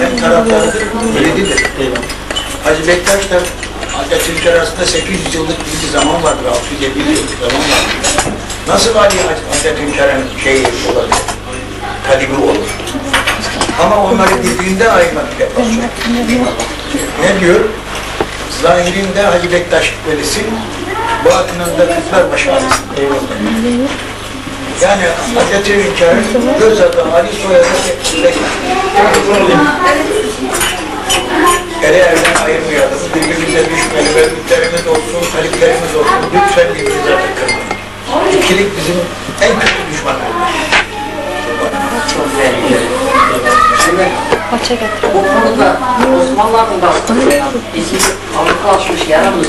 hem taraftarıdır, mürididir. Hacı Bektaş da Atatürk arasında 800 yıllık bir zaman vardır, 650 yıllık zaman vardır. Nasıl Ali Atatürk'ün şeyi olabilir, talibi olur. Ama onları birbirinden ayırmak yapmaz. Ne diyor? Zahirinde Hacı Bektaş velisin, batınında kızlar başı arasında. Yani Atatürk'ün göz adı Ali soyadı Bektaş. Ele elden ayırmayalım, birbirimize düşmeyelim, örgütlerimiz olsun, taliplerimiz olsun, lütfen birbirimize takılmayın. İkilik bizim en kötü düşmanlarımız. Şimdi bu konuda Osmanlıların da bizim Avrupa yaramızı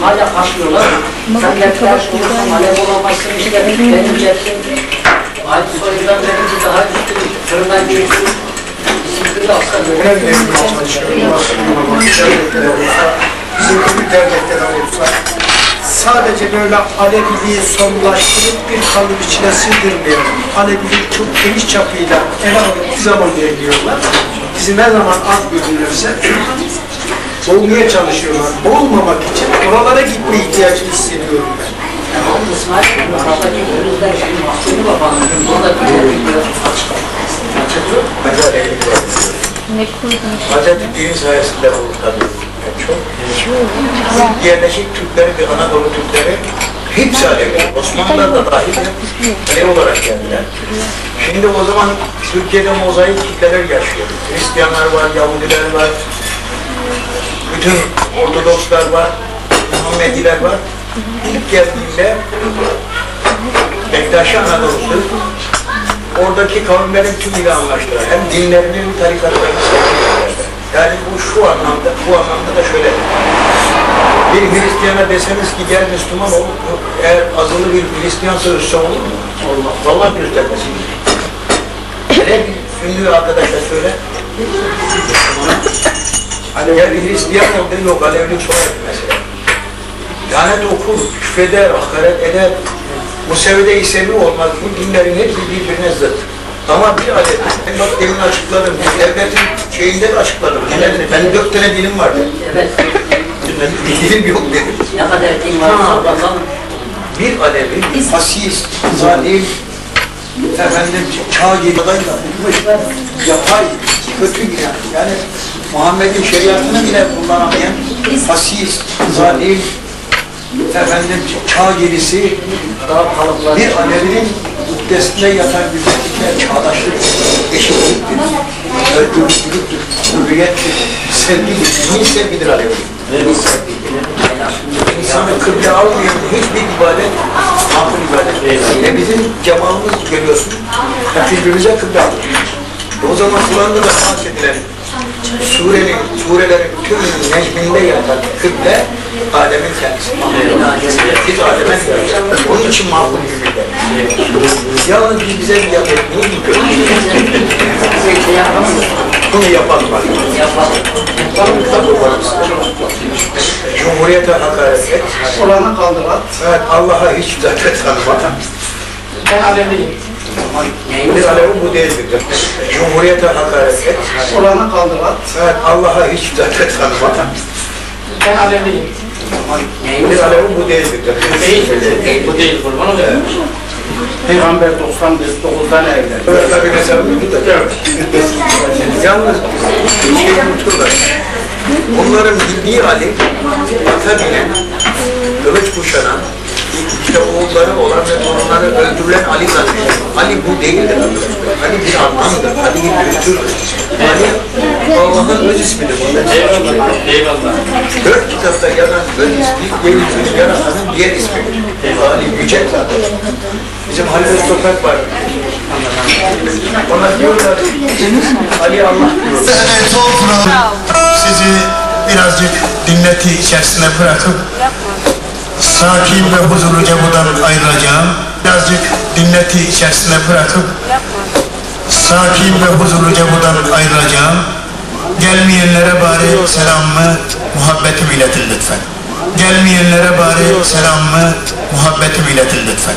hala kaçmıyorlar. Sen Bektaş olursan alev olamazsın işte benim cepsin. Aynı soyundan benimki daha üstün. Fırından geçsin. İsimli de asla böyle. bizim bir devlette de olsa sadece böyle Aleviliği sonlaştırıp bir kalıp içine sığdırmayalım. Aleviliği çok geniş çapıyla ele alıp bir zaman veriliyorlar. Bizi ne zaman az görülürse boğmaya çalışıyorlar. Boğulmamak için oralara gitme ihtiyacı hissediyorum ben. İsmail Mustafa Gülüz'den şimdi Mahsuni Baba'nın buradaki bir. Hazreti Dini sayesinde bu tabii. Çok. Yerleşik Türkleri ve Anadolu Türkleri hepsi Alevi. Osmanlılar da dahil Alevi olarak geldiler. Şimdi o zaman Türkiye'de mozaik kitleler yaşıyor. Hristiyanlar var, Yahudiler var, bütün Ortodokslar var, Muhammediler var. İlk geldiğinde Bektaşi Anadolu'su oradaki kavimlerin tümüyle anlaştılar. Hem dinlerini hem tarikatlarını sevdiler. Yani bu şu anlamda, bu anlamda da şöyle. Bir Hristiyana deseniz ki gel Müslüman ol, eğer azılı bir Hristiyansa Hristiyan olur mu? Olmaz. Vallahi göstermesin. Hele bir ünlü arkadaşa söyle. Hani ya Hristiyan ol, yok Alevlik sorar mesela. Lanet okur, küfreder, hakaret eder. Musevide İsevi olmaz. Bu dinlerin hepsi birbirine zıt. Ama bir adet, ben bak demin açıkladım, devletin şeyinde de açıkladım. Dinlerin, benim dört tane dilim vardı. Evet. Dilim yok dedim. Ne kadar varsa Allah'ın Bir Alevi, fasis, zalim, efendim çağ gibi adayla bulmuş, yapay, kötü yani. Yani Muhammed'in şeriatını bile kullanamayan fasis, zalim, efendim çağ gerisi, bir Alevi'nin muddesinde yatan güzellikler çağdaşlık, eşitliktir, özgürlüktür, hürriyettir, sevgidir. Kimin sevgidir Alevi? İnsanı kıble almayan hiçbir ibadet makul ibadet değil. Yine bizim cemamız görüyorsun. Hep birbirimize kıble. E o zaman Kur'an'da da bahsedilen surenin, surelerin tümünün necminde yatan kıble Adem'in kendisi. Biz Adem'e diyoruz. Onun için bir millet. Yalnız biz bize bir yapalım. şey yapamaz. Bunu yapalım bak. Yapalım. Yapalım kitap okalım. Cumhuriyete hakaret et. Kur'an'ı kaldıran Evet, Allah'a hiç zaten tanıma. ben Alevliyim. Alevi bu değildir. Cumhuriyete hakaret et. Kur'an'ı kaldıran Evet, Allah'a hiç zaten tanıma. ben Alevliyim. Bir alevi bu değildir. Değil, bu değil kurban olayım. Peygamber 99'dan evlen. Böyle tabii mesela bu da. Yalnız bir şey unuturlar. Onların bildiği Ali, ata binen, kılıç kuşanan, işte oğulları olan ve torunları öldürülen Ali zannediyor. Ali bu değildir arkadaşlar. Ali bir anlamdır, Ali bir kültürdür. Ali Allah'ın öz ismidir. Eyvallah, eyvallah. Dört kitapta yazan öz ismi, yeryüzünü yaratanın diğer ismidir. Ali Yüce zaten. Bizim Halil Sokak var. Ona diyorlar, Ali Allah diyor. Sene toprağı sizi birazcık dinleti içerisine bırakıp sakin ve huzurluca buradan ayrılacağım. Birazcık dinleti içerisine bırakıp sakin ve huzurluca buradan ayrılacağım. Gelmeyenlere bari selamımı, muhabbetimi iletin lütfen. Gelmeyenlere bari selamımı, muhabbetimi iletin lütfen.